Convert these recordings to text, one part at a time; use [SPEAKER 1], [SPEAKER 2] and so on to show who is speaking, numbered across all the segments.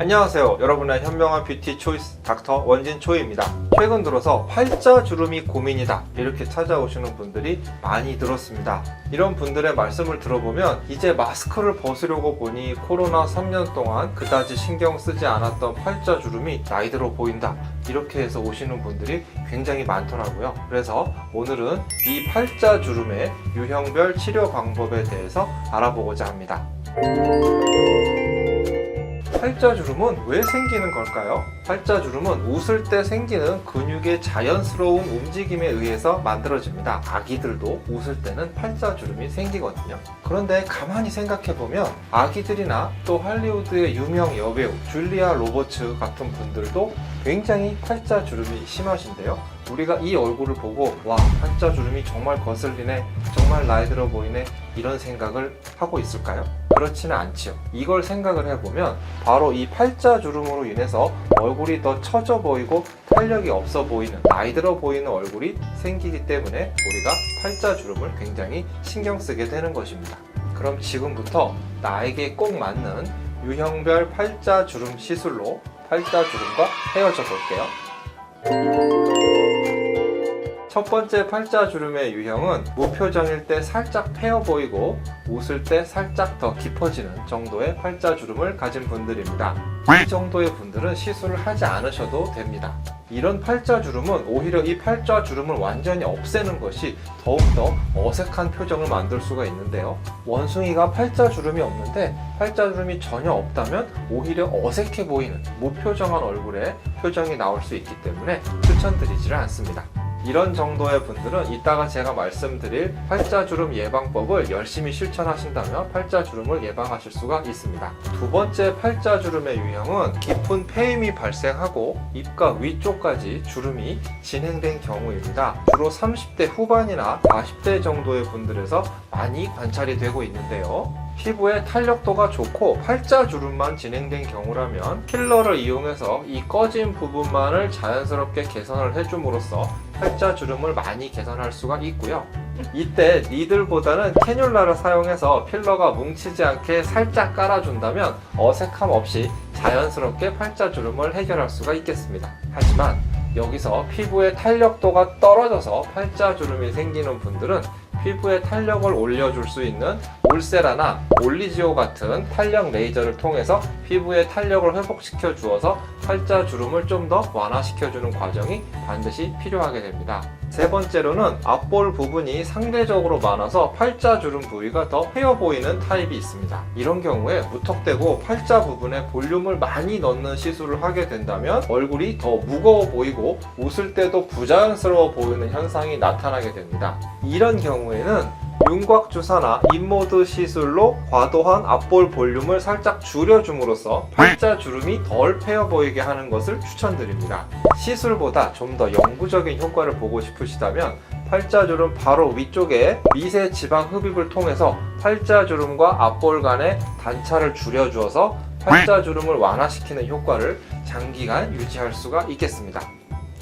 [SPEAKER 1] 안녕하세요. 여러분의 현명한 뷰티 초이스 닥터 원진 초이입니다. 최근 들어서 팔자 주름이 고민이다 이렇게 찾아오시는 분들이 많이 들었습니다. 이런 분들의 말씀을 들어보면 이제 마스크를 벗으려고 보니 코로나 3년 동안 그다지 신경 쓰지 않았던 팔자 주름이 나이 들어 보인다 이렇게 해서 오시는 분들이 굉장히 많더라고요. 그래서 오늘은 이 팔자 주름의 유형별 치료 방법에 대해서 알아보고자 합니다. 팔자주름은 왜 생기는 걸까요? 팔자주름은 웃을 때 생기는 근육의 자연스러운 움직임에 의해서 만들어집니다. 아기들도 웃을 때는 팔자주름이 생기거든요. 그런데 가만히 생각해보면 아기들이나 또 할리우드의 유명 여배우 줄리아 로버츠 같은 분들도 굉장히 팔자주름이 심하신데요. 우리가 이 얼굴을 보고 와 팔자주름이 정말 거슬리네 정말 나이 들어 보이네 이런 생각을 하고 있을까요? 그렇지는 않지요. 이걸 생각을 해보면 바로 이 팔자 주름으로 인해서 얼굴이 더 처져 보이고 탄력이 없어 보이는 나이 들어 보이는 얼굴이 생기기 때문에 우리가 팔자 주름을 굉장히 신경 쓰게 되는 것입니다. 그럼 지금부터 나에게 꼭 맞는 유형별 팔자 주름 시술로 팔자 주름과 헤어져 볼게요. 첫 번째 팔자주름의 유형은 무표정일 때 살짝 패어 보이고 웃을 때 살짝 더 깊어지는 정도의 팔자주름을 가진 분들입니다. 이 정도의 분들은 시술을 하지 않으셔도 됩니다. 이런 팔자주름은 오히려 이 팔자주름을 완전히 없애는 것이 더욱더 어색한 표정을 만들 수가 있는데요. 원숭이가 팔자주름이 없는데 팔자주름이 전혀 없다면 오히려 어색해 보이는 무표정한 얼굴에 표정이 나올 수 있기 때문에 추천드리지를 않습니다. 이런 정도의 분들은 이따가 제가 말씀드릴 팔자주름 예방법을 열심히 실천하신다면 팔자주름을 예방하실 수가 있습니다. 두 번째 팔자주름의 유형은 깊은 폐임이 발생하고 입가 위쪽까지 주름이 진행된 경우입니다. 주로 30대 후반이나 40대 정도의 분들에서 많이 관찰이 되고 있는데요. 피부의 탄력도가 좋고 팔자주름만 진행된 경우라면 필러를 이용해서 이 꺼진 부분만을 자연스럽게 개선을 해줌으로써 팔자주름을 많이 개선할 수가 있고요. 이때 니들보다는 캐뉼라를 사용해서 필러가 뭉치지 않게 살짝 깔아준다면 어색함 없이 자연스럽게 팔자주름을 해결할 수가 있겠습니다. 하지만 여기서 피부의 탄력도가 떨어져서 팔자주름이 생기는 분들은 피부의 탄력을 올려줄 수 있는 올세라나 올리지오 같은 탄력 레이저를 통해서 피부의 탄력을 회복시켜 주어서 팔자 주름을 좀 더 완화시켜 주는 과정이 반드시 필요하게 됩니다. 세 번째로는 앞볼 부분이 상대적으로 많아서 팔자 주름 부위가 더 헤어 보이는 타입이 있습니다. 이런 경우에 무턱대고 팔자 부분에 볼륨을 많이 넣는 시술을 하게 된다면 얼굴이 더 무거워 보이고 웃을 때도 부자연스러워 보이는 현상이 나타나게 됩니다. 이런 경우에는 윤곽주사나 인모드 시술로 과도한 앞볼 볼륨을 살짝 줄여줌으로써 팔자 주름이 덜 패어 보이게 하는 것을 추천드립니다. 시술보다 좀 더 영구적인 효과를 보고 싶으시다면 팔자주름 바로 위쪽에 미세 지방 흡입을 통해서 팔자주름과 앞볼 간의 단차를 줄여주어서 팔자주름을 완화시키는 효과를 장기간 유지할 수가 있겠습니다.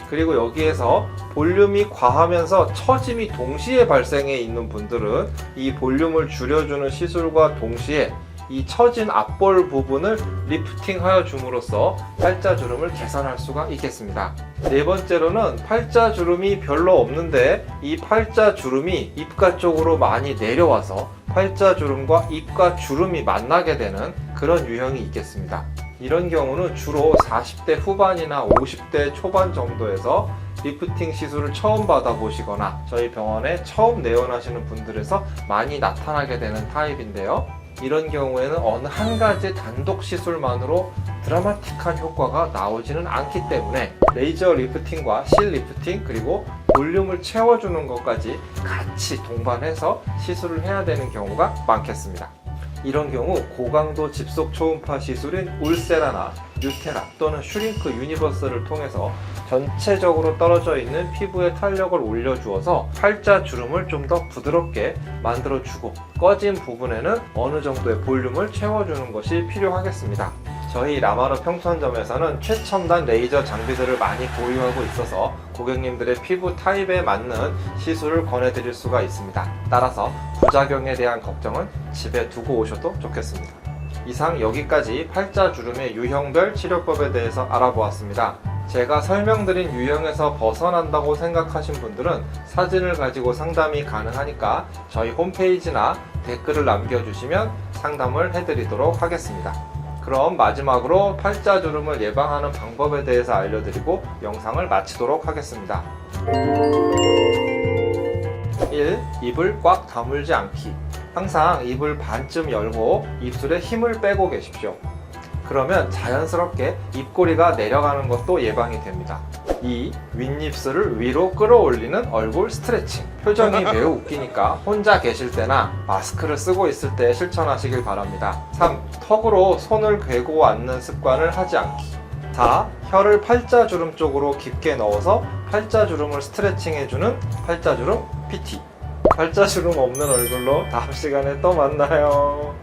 [SPEAKER 1] 그리고 여기에서 볼륨이 과하면서 처짐이 동시에 발생해 있는 분들은 이 볼륨을 줄여주는 시술과 동시에 이 처진 앞볼 부분을 리프팅하여 줌으로써 팔자주름을 개선할 수가 있겠습니다. 네 번째로는 팔자주름이 별로 없는데 이 팔자주름이 입가 쪽으로 많이 내려와서 팔자주름과 입가 주름이 만나게 되는 그런 유형이 있겠습니다. 이런 경우는 주로 40대 후반이나 50대 초반 정도에서 리프팅 시술을 처음 받아보시거나 저희 병원에 처음 내원하시는 분들에서 많이 나타나게 되는 타입인데요. 이런 경우에는 어느 한 가지 단독 시술만으로 드라마틱한 효과가 나오지는 않기 때문에 레이저 리프팅과 실 리프팅 그리고 볼륨을 채워주는 것까지 같이 동반해서 시술을 해야 되는 경우가 많겠습니다. 이런 경우 고강도 집속 초음파 시술인 울세라나 뉴테라 또는 슈링크 유니버스를 통해서 전체적으로 떨어져 있는 피부의 탄력을 올려주어서 팔자 주름을 좀 더 부드럽게 만들어주고 꺼진 부분에는 어느 정도의 볼륨을 채워주는 것이 필요하겠습니다. 저희 라마르 평촌점에서는 최첨단 레이저 장비들을 많이 보유하고 있어서 고객님들의 피부 타입에 맞는 시술을 권해드릴 수가 있습니다. 따라서 부작용에 대한 걱정은 집에 두고 오셔도 좋겠습니다. 이상 여기까지 팔자주름의 유형별 치료법에 대해서 알아보았습니다. 제가 설명드린 유형에서 벗어난다고 생각하신 분들은 사진을 가지고 상담이 가능하니까 저희 홈페이지나 댓글을 남겨주시면 상담을 해드리도록 하겠습니다. 그럼 마지막으로 팔자주름을 예방하는 방법에 대해서 알려드리고 영상을 마치도록 하겠습니다. 1. 입을 꽉 다물지 않기. 항상 입을 반쯤 열고 입술에 힘을 빼고 계십시오. 그러면 자연스럽게 입꼬리가 내려가는 것도 예방이 됩니다. 2. 윗입술을 위로 끌어올리는 얼굴 스트레칭. 표정이 매우 웃기니까 혼자 계실 때나 마스크를 쓰고 있을 때 실천하시길 바랍니다. 3. 턱으로 손을 괴고 앉는 습관을 하지 않기. 4. 혀를 팔자주름 쪽으로 깊게 넣어서 팔자주름을 스트레칭해주는 팔자주름 PT. 팔자주름 없는 얼굴로 다음 시간에 또 만나요.